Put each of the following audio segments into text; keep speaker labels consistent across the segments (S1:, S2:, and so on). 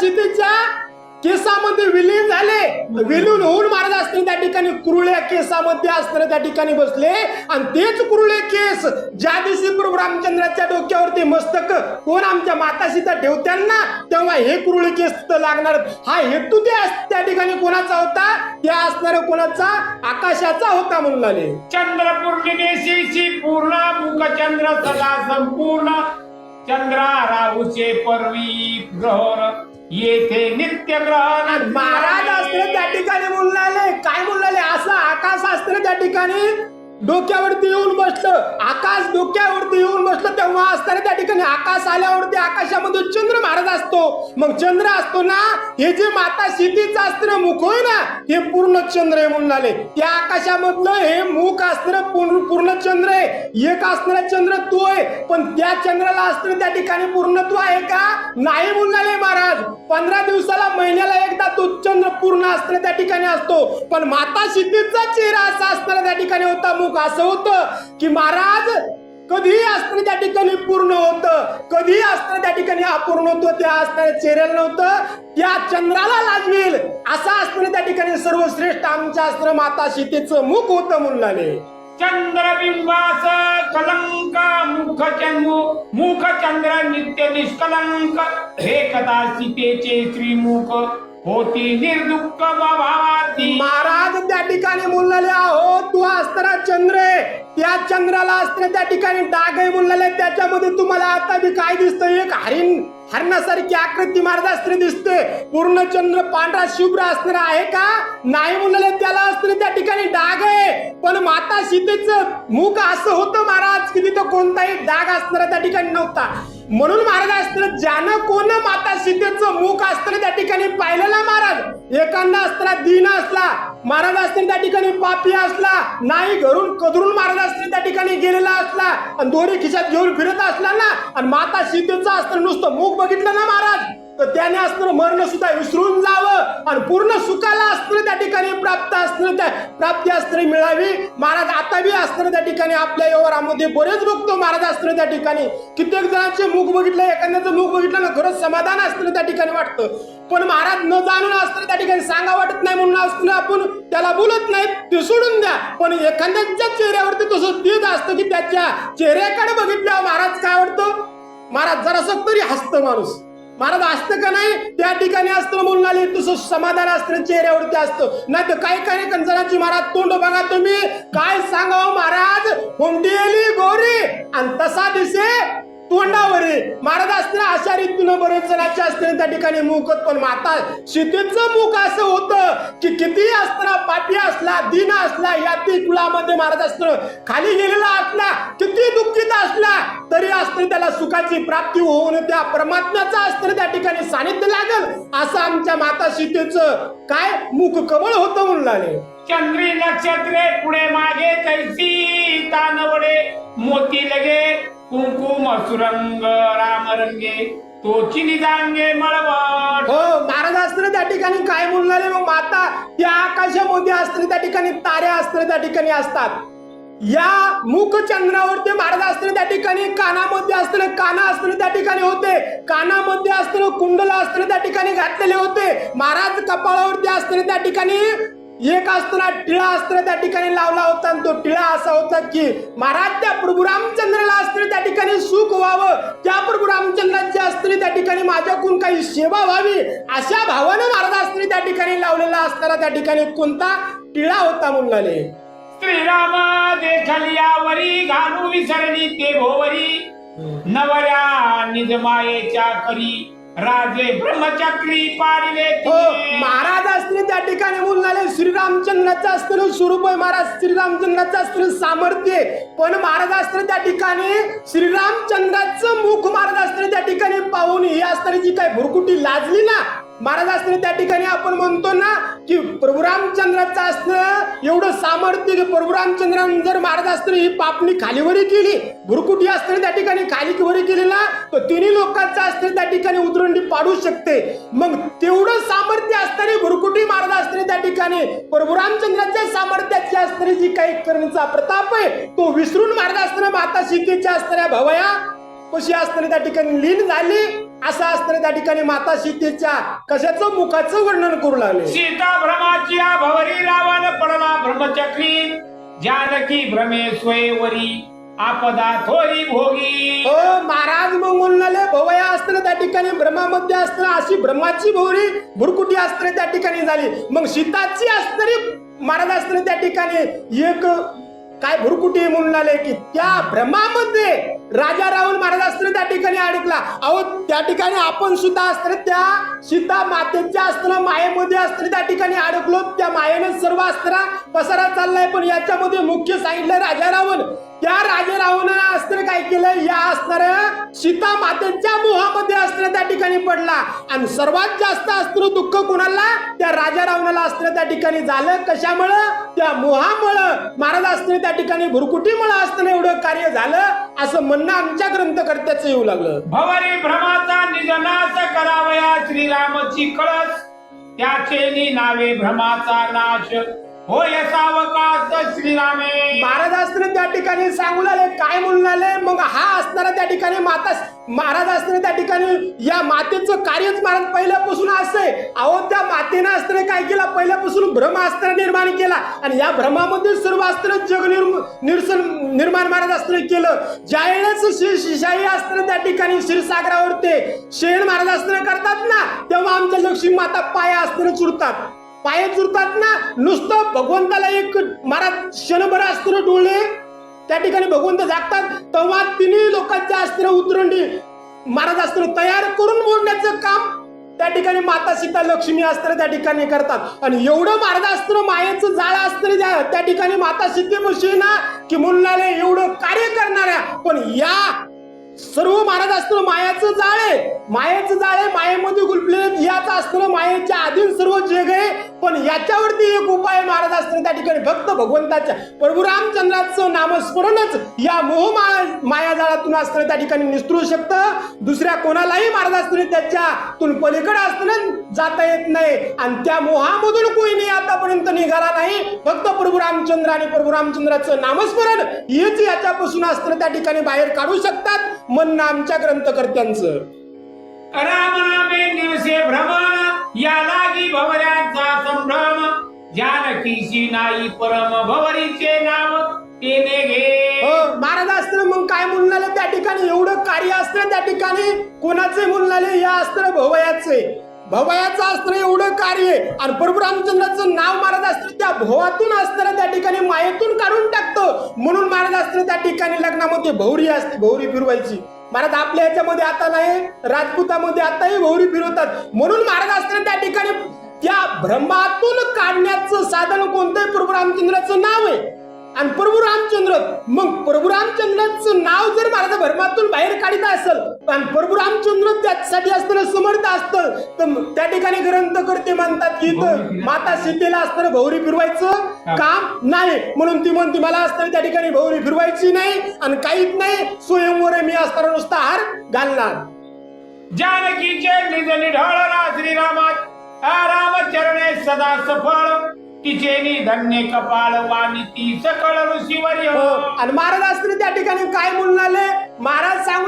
S1: सीतेच्या केसामध्ये विलीन झाले. विलीन होऊन महाराज असताना त्या ठिकाणी कुरुळ्या केसामध्ये असताना त्या ठिकाणी बसले. आणि तेच कुरुळे केस ज्या दिवशी प्रभू रामचंद्राच्या डोक्यावरती मस्तक कोण आमच्या माता सीता ठेवत्यांना तेव्हा हे कुरुळे केस तिथं लागणार. हा हेतू ते त्या ठिकाणी कोणाचा होता? त्या असणाऱ्या कोणाचा? आकाशाचा होता म्हणून आले.
S2: चंद्रपूर पौर्णिमेशी पूर्ण मुखचंद्र सदा संपूर्ण. चंद्रा राहूचे परवी ग्रह येथे नित्यग्रहण
S1: महाराज असताना त्या ठिकाणी बोलले काय बोलले असं आकाश असताना त्या ठिकाणी? डोक्यावरती येऊन बसलं. आकाश डोक्यावरती येऊन बसलं तेव्हा असताना आणि आकाश आल्यावरती आकाशामध्ये चंद्र महाराज असतो. मग चंद्र असतो ना हे जे माता सीतेचं अस्त्र मुख होय ना हे पूर्ण चंद्र आहे म्हणून आले. त्या आकाशामधलं हे मुख अस्त्र पूर्ण पूर्ण चंद्र आहे. एक असणारा चंद्र तू आहे पण त्या चंद्राला अस्त्र त्या ठिकाणी पूर्णत्व आहे का? नाही बोलले महाराज. पंधरा दिवसाला महिन्याला एकदा तो चंद्र पूर्ण अस्त्र त्या ठिकाणी असतो. पण माता सीतेचा चेहरा असा असताना त्या ठिकाणी होता मुख असं होतं की महाराज कधीही असताना त्या ठिकाणी पूर्ण होतं. कधीही असताना त्या ठिकाणी अपूर्ण होतं त्या असणाऱ्या चेहऱ्याला नव्हतं. त्या चंद्राला लाजवेल. असं असताना त्या ठिकाणी सर्वश्रेष्ठ आमच्या असणारं माता सीतेचं मुख होतं म्हणून आले.
S2: चंद्रबिंबास कलंक मुख मुख चंद्र नित्य निष्कलंक. हे कथा सीतेचे श्रीमुख होती निर्दुःख
S1: महाराज त्या ठिकाणी बोललेले आहो तू असताना चंद्र त्या चंद्राला असताना त्या ठिकाणी डाग आहे बोललेले त्याच्यामध्ये तुम्हाला आता बी काय दिसतं एक हरिण हरणासारखी आकृती महाराज असते दिसते पूर्ण चंद्र पांढरा शुभ्र असणार आहे का? नाही म्हणले त्याला असताना त्या ठिकाणी डाग आहे. पण माता सीतेचं मुख असं होतं महाराज की तिथं कोणताही डाग असणारा त्या ठिकाणी नव्हता. म्हणून महाराज असताना ज्यानं कोण माता सीतेचं मुख असताना त्या ठिकाणी पाहिलं ना महाराज. एखादा असताना दीन असला महाराज असताना त्या ठिकाणी पापी असला नाही घरून कदरून महाराज असताना त्या ठिकाणी गेलेला असला आणि दोरी खिशात घेऊन फिरत असला ना आणि माता सीतेचं असताना नुसतं मुख बघितलं ना महाराज. तर त्याने असणारं मरण सुद्धा विसरून जावं आणि पूर्ण सुखाला असणं त्या ठिकाणी प्राप्त असणं त्या प्राप्ती असणं मिळावी. महाराज आता बी असणं त्या ठिकाणी आपल्या व्यवहारामध्ये बरेच बघतो महाराज असणं त्या ठिकाणी. कित्येक जणांचे मुख बघितलं एखाद्याचं मुख बघितलं ना खरंच समाधान असणं त्या ठिकाणी वाटतं. पण महाराज न जाणून असणं त्या ठिकाणी सांगा वाटत नाही म्हणून असणं आपण त्याला बोलत नाही. ते सोडून द्या. पण एखाद्याच्या चेहऱ्यावरती तसं तेच असतं की त्याच्या चेहऱ्याकडे बघितल्यावर महाराज काय वाटतं? महाराज जरासं तरी हसतं माणूस. महाराज असतं का नाही? त्या ठिकाणी असतं म्हणून आले. तसं समाधान असतं चेहऱ्यावरती असतं. नाही तर काही काही कंजराची महाराज? तोंड बघा तुम्ही. काय सांगावं महाराज? हुंडीली गोरी. आणि तसा दिसे तोंडावर आहे. महाराज असताना अशा तुला बरेच जणांचे त्या ठिकाणी मुखत पण माता सीतेचं मुख असं होतं की किती असताना पाठी असला दिन असला या ती कुळामध्ये महाराज असतं खाली गेलेला असला किती दुःखीत असला तरी असतं त्याला सुखाची प्राप्ती होऊन त्या परमात्म्याचं असतं त्या ठिकाणी सानिध्य लागल असं आमच्या माता सीतेचं काय मुख कमळ होतं म्हणून आले
S2: चंद्री नक्षत्रे पुढे मागे तैसी तानवडे मोती लगे कुंकुम असुरंग रामरंगे तोची निदांगे मळवट.
S1: हो महाराज असताना त्या ठिकाणी काय बोलणारे मग हो, माता त्या आकाशामध्ये असताना त्या ठिकाणी ताऱ्या असताना त्या ठिकाणी असतात. या मुख चंद्रावरती महाराज असताना त्या ठिकाणी कानामध्ये असताना काना असताना त्या ठिकाणी होते. कानामध्ये असताना कुंडला असताना त्या ठिकाणी घातलेले होते. महाराज कपाळावरती असताना त्या ठिकाणी एक असताना टिळा असताना त्या ठिकाणी लावला होता आणि तो टिळा असा होता की महाराज त्या प्रभू रामचंद्राला असताना त्या ठिकाणी सुख व्हावं. त्या प्रभू रामचंद्राची असताना त्या ठिकाणी माझ्याकडून काही सेवा व्हावी अशा भावानं महाराज असताना त्या ठिकाणी लावलेला असताना त्या ठिकाणी कोणता टिळा होता म्हणून
S2: श्रीराम देखलियावरी घालू विसरली ते भोवरी. नवऱ्या निजमायेच्या करी राजे ब्रह्मचक्री पाडिले
S1: हो. महाराज असतील त्या ठिकाणी बोलणारे श्रीरामचंद्राचं असतं स्वरूप आहे महाराज श्रीरामचंद्राचं असतं सामर्थ्य. पण महाराज असतं त्या ठिकाणी श्रीरामचंद्राचं मुख महाराज असतं त्या ठिकाणी पाहून ही असताना जी काही भुरकुटी लाजली ना महाराज असतं त्या ठिकाणी आपण म्हणतो ना की प्रभू रामचंद्राचं एवढं सामर्थ्य की प्रभू रामचंद्रानं जर मारत असतं ही पापणी खालीवरी केली भुरकुटी असताना त्या ठिकाणी खाली वरी केली ना तर तिन्ही लोकांचं असतं त्या ठिकाणी उदरंडी पाडू शकते. मग तेवढं सामर्थ्य असताना भुरकुटी मारत असताना त्या ठिकाणी प्रभू रामचंद्राच्या सामर्थ्याची असणारी जी काही करण्याचा प्रताप आहे तो विसरून मारत असताना माता सीतेच्या असणाऱ्या भवया कशी असताना त्या ठिकाणी लीन झाली असं असताना त्या ठिकाणी माता सीतेच्या कशाचं मुखाचं वर्णन करू लागले?
S2: सीता भ्रमाची भवरी रावण पडला ब्रह्मचक्री. जानकी भ्रमे स्वयंवरी आपदा थोरी भोगी.
S1: हो महाराज मग म्हणाले भवया असताना त्या ठिकाणी ब्रह्मामध्ये असताना अशी ब्रह्माची भोवरी भुरकुटी असताना त्या ठिकाणी झाली. मग सीताची असणारी महाराज असताना त्या ठिकाणी एक काय भुरकुटी म्हणून आले की त्या भ्रमामध्ये राजा राहुल महाराज असताना त्या ठिकाणी अडकला. अहो त्या ठिकाणी आपण सुद्धा असताना त्या सीता मातेच्या असताना मायेमध्ये असताना त्या ठिकाणी अडकलो. त्या मायेने सर्व असताना पसारा चाललाय पण याच्यामध्ये मुख्य सांगितलं राजा रावण त्या राजे अस्त्र काय केलं? या अस्त्र सीता मातेच्या मोहामध्ये अस्त्र त्या ठिकाणी पडला. आणि सर्वात जास्त अस्त्र दुःख कोणाला? त्या राजा रावणाला त्या ठिकाणी झालं. कशामुळं? त्या मोहामुळं. महाराज अस्त्र त्या ठिकाणी भुरकुटीमुळं असतं एवढं कार्य झालं. असं म्हणणं आमच्या ग्रंथकर्त्याचं येऊ लागलं.
S2: भवरी भ्रमाचा निजनाश करावया श्रीरामची कळस. त्याचे नावे भ्रमाचा नाश. होय सावकाश श्रीरामे.
S1: महाराज त्या ठिकाणी सांगू लागले काय म्हणून आले मग हा असणारा त्या ठिकाणी माता महाराज असताना त्या ठिकाणी या मातेचं कार्यच महाराज पहिल्यापासून असते अहो त्या मातेनं असताना काय केला? पहिल्यापासून भ्रम असताना निर्माण केला. आणि या भ्रमामध्ये सर्व असताना जग निर्सन निर्माण महाराज असताना केलं. ज्या वेळेस श्री शिशाई असताना त्या ठिकाणी क्षीरसागरावर ते शेण महाराज असताना करतात ना तेव्हा आमच्या लक्ष्मी माता पाया असताना चुरतात. पाय चुरतात ना नुसतं भगवंताला एक महाराज क्षणभर अस्त्र डोळे त्या ठिकाणी भगवंत जागतात तेव्हा तिन्ही लोकांच्या अस्त्र उतरंडी. महाराज अस्त्र तयार करून मोडण्याचं काम त्या ठिकाणी माता सीता लक्ष्मी अस्त्र त्या ठिकाणी करतात. आणि एवढं महाराज मायेचं जाळ अस्त्र द्या त्या ठिकाणी माता सीतेपाशी ना की मुलाले एवढं कार्य करणाऱ्या पण या सर्व महाराज अस्त्र मायाचं जाळ आहे. मायेचं जाळ आहे मायेमध्ये गुलपलेलं याच अस्त्र मायेच्या आधी सर्व जग आहे. पण याच्यावरती एक उपाय महाराज असतं त्या ठिकाणी भक्त भगवंताच्या. प्रभू रामचंद्राचं नामस्मरणच या मोह मायाजाळातून असतं त्या ठिकाणी निस्तरू शकतं. दुसऱ्या कोणालाही महाराज असताना त्याच्यातून पलीकडे असतं जाता येत नाही. आणि त्या मोहामधून कोणी आतापर्यंत निघाला नाही. फक्त प्रभू रामचंद्र आणि प्रभू रामचंद्राचं नामस्मरण हेच याच्यापासून असतं त्या ठिकाणी बाहेर काढू शकतात म्हणणं आमच्या ग्रंथकर्त्यांचं.
S2: राम नामे दिवसे भ्रमण. या लागी भवऱ्यांचा संभ्रम जानकीशी नाही परम भवरीचे नाव तेने घे.
S1: हो, महाराज असतं मग काय म्हणून त्या ठिकाणी एवढं कार्य असतं त्या ठिकाणी कोणाचे म्हणून या अस्त्र भवयाचे. भवयाचं अस्त्र एवढं कार्य आणि प्रभू रामचंद्राचं नाव महाराज असतं त्या भोवातून असताना त्या ठिकाणी मायेतून काढून टाकतं. म्हणून महाराज अस्त्र त्या ठिकाणी लग्नामध्ये भौरी असते भौरी फिरवायची. महाराज आपल्या याच्यामध्ये आता नाही राजपुतामध्ये आताही भोवरी फिरवतात. म्हणून महाराज असताना त्या ठिकाणी त्या भ्रमातून काढण्याचं साधन कोणतंही प्रभू रामचंद्राचं नाव आहे. आणि प्रभू रामचंद्र मग प्रभू रामचंद्राचं नाव जर महाराज भ्रमातून बाहेर काढित असेल आणि प्रभू रामचंद्र त्यासाठी असताना समर्थ असतं तर त्या ठिकाणी ग्रंथ करते म्हणतात की माता सीतेला असताना भौरी फिरवायचं काम नाही. म्हणून ती म्हणते मला असताना त्या ठिकाणी भौरी फिरवायची नाही आणि काहीच नाही. स्वयंवर मी असताना नुसता हार घालणार.
S2: जानकीचे निज निढळला श्रीरामा रामचरणे सदा सफळ. तिचे धन्य कपाळ वाणी ती सकळ ऋषीवर
S1: हो, आणि महाराज असताना त्या ठिकाणी काय म्हणून आले?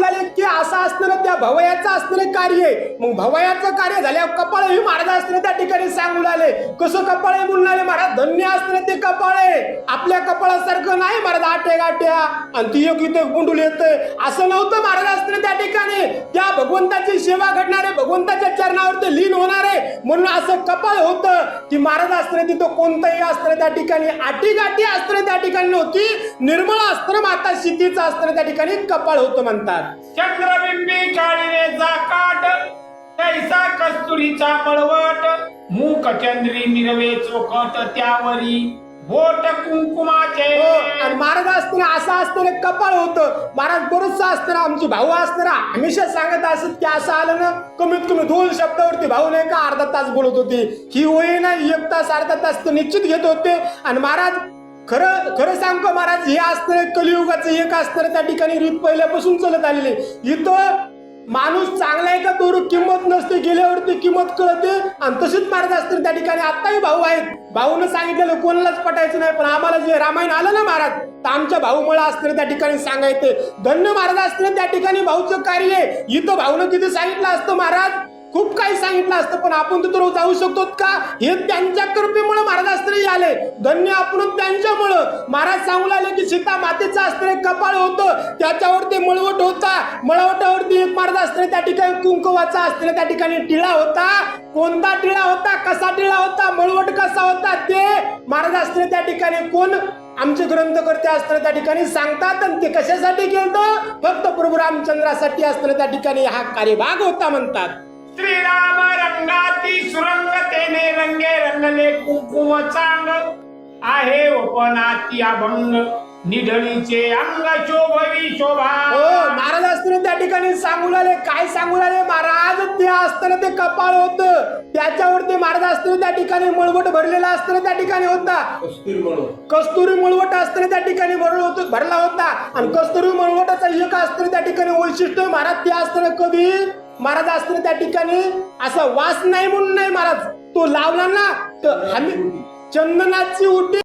S1: म्हणाले की असं असणारं त्या भवयाचं असणारे कार्य मग भवयाचं कार्य झाल्यावर कपाळ हे महाराज असताना त्या ठिकाणी सांगू लागले. कसं कपाळ आहे म्हणून महाराज धन्य असताना ते कपाळ आहे. आपल्या कपाळासारखं नाही महाराज आटे गाट्या. आणि ती एक इथं गुंडूल येतंय. असं नव्हतं महाराज असताना त्या ठिकाणी. त्या भगवंताची सेवा घडणारे भगवंताच्या चरणावर ते लीन होणारे म्हणून असं कपाळ होतं की महाराज असताना तिथं कोणतंही अस्त्र त्या ठिकाणी आटी गाठी अस्त्र त्या ठिकाणी नव्हती. निर्मळ अस्त्र माता सीतेचं अस्त्र त्या ठिकाणी कपाळ होतं म्हणतात.
S2: चंद्रबिंबी काळीनेचा काट तैसा कस्तुरीचा मळवट मूक चंद्री निरवे चोखट त्यावरी बोट कुंकुमाचे.
S1: हो आणि महाराज असताना असं असताना कपाळ होतं. महाराज बरंचसं असताना आमची भाऊ असताना हमेशा सांगत असत की असं आलं ना कमीत कमी दोन शब्दावरती भाऊ नाही का अर्धा तास बोलत होते. ही होई ना एक तास अर्धा तास तर निश्चित घेत होते. आणि महाराज खरं खरं सांगतो महाराज? हे अस्त्र कलियुगाचं एक अस्त्र त्या ठिकाणी रीत पहिल्यापासून चालत आलेले इथं माणूस चांगला आहे का तो किंमत नसते गेल्यावरती किंमत कळते. आणि तशीच महाराज असते त्या ठिकाणी. आताही भाऊ आहेत. भाऊनं सांगितलेलं कोणालाच पटायचं नाही. पण आम्हाला जे रामायण आलं ना महाराज तर आमच्या भाऊ मला असतं त्या ठिकाणी सांगायचे. धन्य महाराज असतं त्या ठिकाणी भाऊचं कार्य. आहे इथं भाऊनं किती सांगितलं असतं महाराज. खूप काही सांगितलं असतं पण आपण तिथं जाऊ शकतो का? हे त्यांच्या कृपेमुळे महाराज धन्य आपण त्यांच्यामुळं. महाराज सांगू लागले की सीता मातेचं अस्त्र कपाळ होतं. त्याच्यावरती मळवट होता. मळवटावरती एक महाराज अस्त्र त्या ठिकाणी कुंकवाचा अस्त्र त्या ठिकाणी टिळा होता. कोणता टिळा होता? कसा टिळा होता? मळवट कसा होता? ते महाराज अस्त्र त्या ठिकाणी कोण? आमचे ग्रंथकर्ते असताना त्या ठिकाणी सांगतात आणि ते कशासाठी केलं फक्त प्रभू रामचंद्रासाठी असताना त्या ठिकाणी हा कार्यभाग होता म्हणतात.
S2: श्रीराम रंगाती सुरंगतेने रंगे रंगले कुंकुम चांग. आहे उपनाती अभंग निढळीचे अंग शोभवी शोभा.
S1: हो महाराज असताना त्या ठिकाणी सांगू लागले. काय सांगू लागले? महाराज ते असताना ते कपाळ होत. त्याच्यावर ते महाराज असताना त्या ठिकाणी मळवट भरलेला असताना त्या ठिकाणी होता. कस्तुरी मळवट असताना त्या ठिकाणी भरलं होतं भरला होता. आणि कस्तुरी मळवटाचा एक असताना त्या ठिकाणी वैशिष्ट्य. महाराज ते असताना कधी महाराज असतील त्या ठिकाणी असा वास नाही म्हणून नाही महाराज. तो लावला ना तर आम्ही चंदनाची उटी